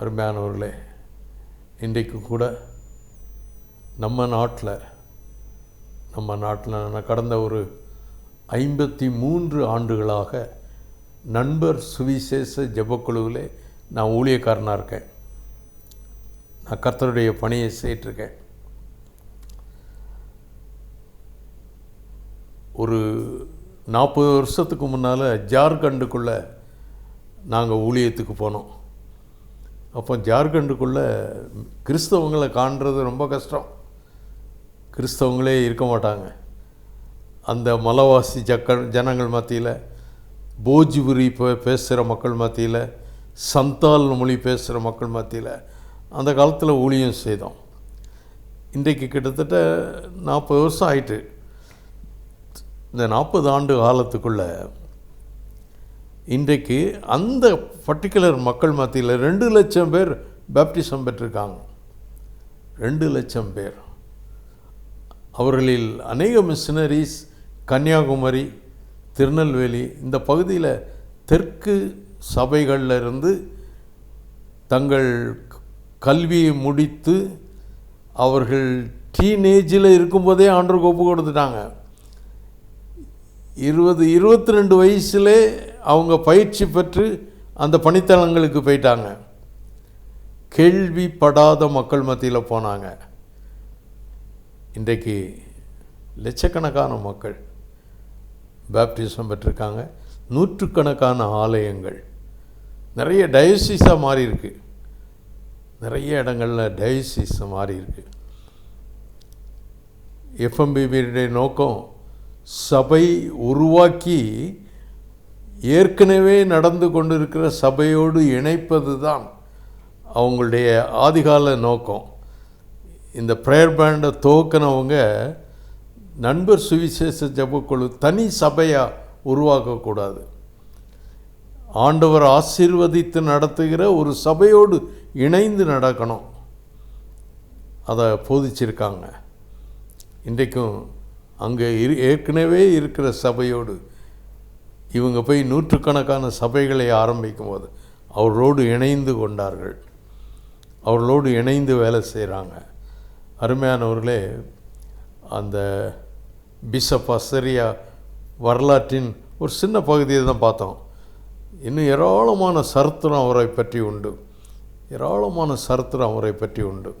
அருமையானவர்களே இன்றைக்கு கூட நம்ம நாட்டில் நம்ம நாட்டில் நான் கடந்த ஒரு ஐம்பத்தி மூன்று ஆண்டுகளாக நண்பர் சுவிசேஷ ஜபக்குழுவிலே நான் ஊழியக்காரனாக இருக்கேன். நான் கர்த்தருடைய பணியை செய்யிட்டுருக்கேன். ஒரு நாற்பது வருஷத்துக்கு முன்னால் ஜார்க்கண்டுக்குள்ளே நாங்கள் ஊழியத்துக்கு போனோம். அப்போ ஜார்க்கண்டுக்குள்ளே கிறிஸ்தவங்களை காண்றது ரொம்ப கஷ்டம். கிறிஸ்தவங்களே இருக்க மாட்டாங்க. அந்த மலவாசி ஜக்க ஜனங்கள் மத்தியில் போஜ்புரி பேசுகிற மக்கள் மத்தியில் சந்தால் மொழி பேசுகிற மக்கள் மத்தியில் அந்த காலத்தில் ஊழியம் செய்தோம். இன்றைக்கு கிட்டத்தட்ட நாற்பது வருஷம் ஆயிட்டு. இந்த நாற்பது ஆண்டு காலத்துக்குள்ளே இன்றைக்கு அந்த பர்டிகுலர் மக்கள் மத்தியில் ரெண்டு லட்சம் பேர் பேப்டிசம் பெற்றிருக்காங்க. ரெண்டு லட்சம் பேர். அவர்களில் அநேக மிஷினரிஸ் கன்னியாகுமரி திருநெல்வேலி இந்த பகுதியில் தெற்கு சபைகளில் இருந்து தங்கள் கல்வியை முடித்து அவர்கள் டீனேஜில் இருக்கும்போதே ஆண்டருக்கு ஒப்பு கொடுத்துட்டாங்க. இருபது இருபத்தி ரெண்டு வயசுலே அவங்க பயிற்சி பெற்று அந்த பணித்தளங்களுக்கு போயிட்டாங்க. கேள்விப்படாத மக்கள் மத்தியில் போனாங்க. இன்றைக்கு லட்சக்கணக்கான மக்கள் பேப்டிசம் பெற்றிருக்காங்க. நூற்றுக்கணக்கான ஆலயங்கள். நிறைய டயசிஸாக மாறி இருக்கு நிறைய இடங்களில் டயசிஸ் மாறி இருக்கு எஃப்எம்பிபியுடைய நோக்கம் சபை உருவாக்கி ஏற்கனவே நடந்து கொண்டிருக்கிற சபையோடு இணைப்பது தான் அவங்களுடைய ஆதிகால நோக்கம். இந்த ப்ரேயர் பேண்டை துவக்கினவங்க நண்பர் சுவிசேஷ ஜபக்குழு தனி சபையாக உருவாக்கக்கூடாது. ஆண்டவர் ஆசீர்வதித்து நடத்துகிற ஒரு சபையோடு இணைந்து நடக்கணும். அதை போதிச்சிருக்காங்க. இன்றைக்கும் அங்கே இரு ஏற்கனவே இருக்கிற சபையோடு இவங்க போய் நூற்றுக்கணக்கான சபைகளை ஆரம்பிக்கும் போது அவர்களோடு இணைந்து கொண்டார்கள். அவர்களோடு இணைந்து வேலை செய்கிறாங்க அருமையானவர்களே அந்த பிஷப் அசரியா வரலாற்றின் ஒரு சின்ன பகுதியை தான் பார்த்தோம். இன்னும் ஏராளமான சரித்திரம் அவரை பற்றி உண்டு. ஏராளமான சரித்திரம் அவரை பற்றி உண்டு.